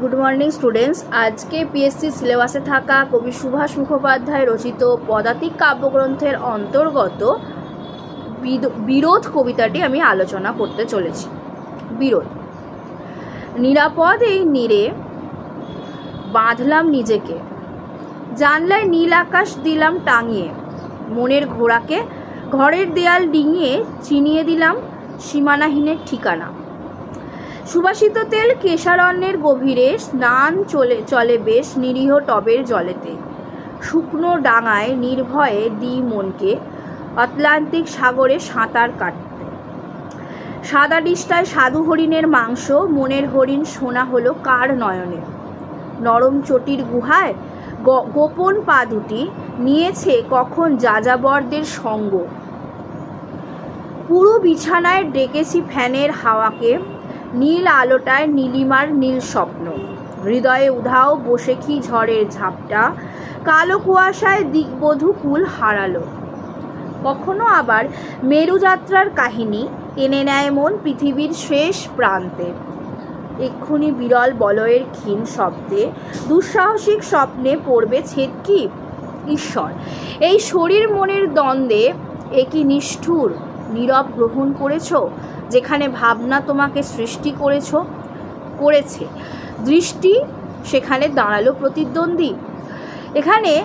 Good morning students আজকে PSC সিলেবাসে থাকা কবি সুভাষ মুখোপাধ্যায় রচিত পদাতিক কাব্যগ্রন্থের অন্তর্গত বিরোধ কবিতাটি আমি আলোচনা করতে চলেছি। বিরোধ। নিরাপদ এই নীরে বাঁধলাম নিজেকে। জানলায় নীল আকাশ দিলাম টাঙিয়ে। মনের ঘোড়াকে ঘরের দেয়াল ডিঙিয়ে চিনিয়ে দিলাম সীমানাহীনের ঠিকানা। সুবাসিত তেল কেশারণ্যের গভীরে স্নান চলে চলে বেশ নিরীহ টবের জলেতে। শুকনো ডাঙায় নির্ভয়ে দি মনকে আটলান্টিক সাগরে সাঁতার কাটতে। সাদা ডিস্টায় সাধু হরিণের মাংস, মনের হরিণ সোনা হলো কার নয়নে? নরম চটির গুহায় গোপন পা দুটি, নিয়েছে কখন যাযাবরদের সঙ্গ? পুরো বিছানায় ডেকেছি ফ্যানের হাওয়াকে নীল আলোটায় নীলিমার নীল স্বপ্ন। হৃদয়ে উধাও বসে কি ঝড়ের ঝাপটা? কালো কুয়াশায় দিকবধূ কুল হারালো। কখনো আবার মেরুযাত্রার কাহিনী টেনে নেয় মন পৃথিবীর শেষ প্রান্তে। এক্ষুনি বিরল বলয়ের ক্ষীণ শব্দে দুঃসাহসিক স্বপ্নে পড়বে ছেদকি ঈশ্বর, এই শরীর মনের দ্বন্দ্বে একই নিষ্ঠুর? নীরব গ্রহণ করেছ, যেখানে ভাবনা তোমাকে সৃষ্টি করেছ, করেছে। দৃষ্টি সেখানে দাঁড়াল প্রতিদ্বন্দ্বী। এখানে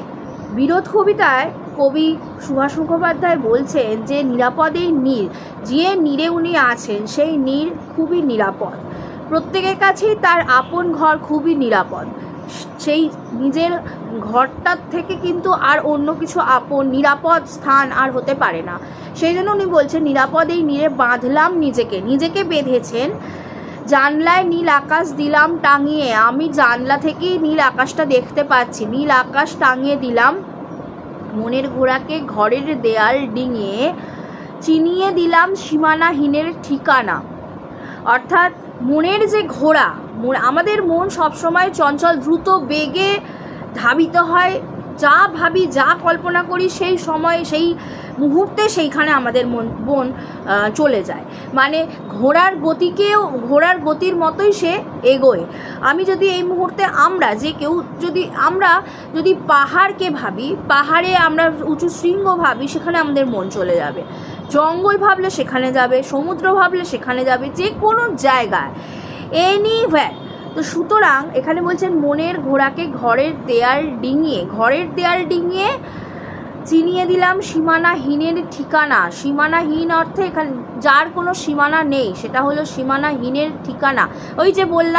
বিরোধ কবিতায় কবি সুভাষ মুখোপাধ্যায় বলছেন যে, নিরাপদেই নীর যে নীরে উনি আছেন, সেই নীর খুবই নিরাপদ। প্রত্যেকের কাছেই তার আপন ঘর খুবই নিরাপদ। সেই নিজের ঘরটার থেকে কিন্তু আর অন্য কিছু আপন, নিরাপদ স্থান আর হতে পারে না। সেই জন্য উনি বলছেন নিরাপদ এই নীরে বাঁধলাম নিজেকে। নিজেকে বেঁধেছেন, জানলায় নীল আকাশ দিলাম টাঙিয়ে। আমি জানলা থেকেই নীল আকাশটা দেখতে পাচ্ছি। নীল আকাশ টাঙিয়ে দিলাম, মনের ঘোড়াকে ঘরের দেয়াল ডিঙিয়ে। চিনিয়ে দিলাম সীমানাহীনের ঠিকানা। অর্থাৎ মনের যে ঘোড়া আমাদের মন সবসময় চঞ্চল দ্রুত বেগে ধাবিত হয়। যা ভাবি যা কল্পনা করি সেই সময় সেই মুহূর্তে সেইখানে আমাদের মন আহ, চলে যায়। মানে ঘোড়ার গতিকেও ঘোড়ার গতির মতোই সে এগোয়। আমি যদি এই মুহূর্তে আমরা যে কেউ যদি আমরা যদি পাহাড়কে ভাবি পাহাড়ে আমরা উঁচু শৃঙ্গ ভাবি সেখানে আমাদের মন চলে যাবে। জঙ্গল ভাবলে সেখানে যাবে সমুদ্র ভাবলে সেখানে যাবে যে কোনো জায়গায়। এনিওয়্যার তো সুতরাং এখানে বলছেন মনের ঘোড়াকে ঘরের দেয়াল ডিঙিয়ে, ঘরের দেয়াল ডিঙিয়ে চিনিয়ে দিলাম সীমানাহীনের ঠিকানা। সীমানাহীন অর্থে এখানে যার কোনো সীমানা নেই, সেটা হলো সীমানাহীনের ঠিকানা। ওই যে বললাম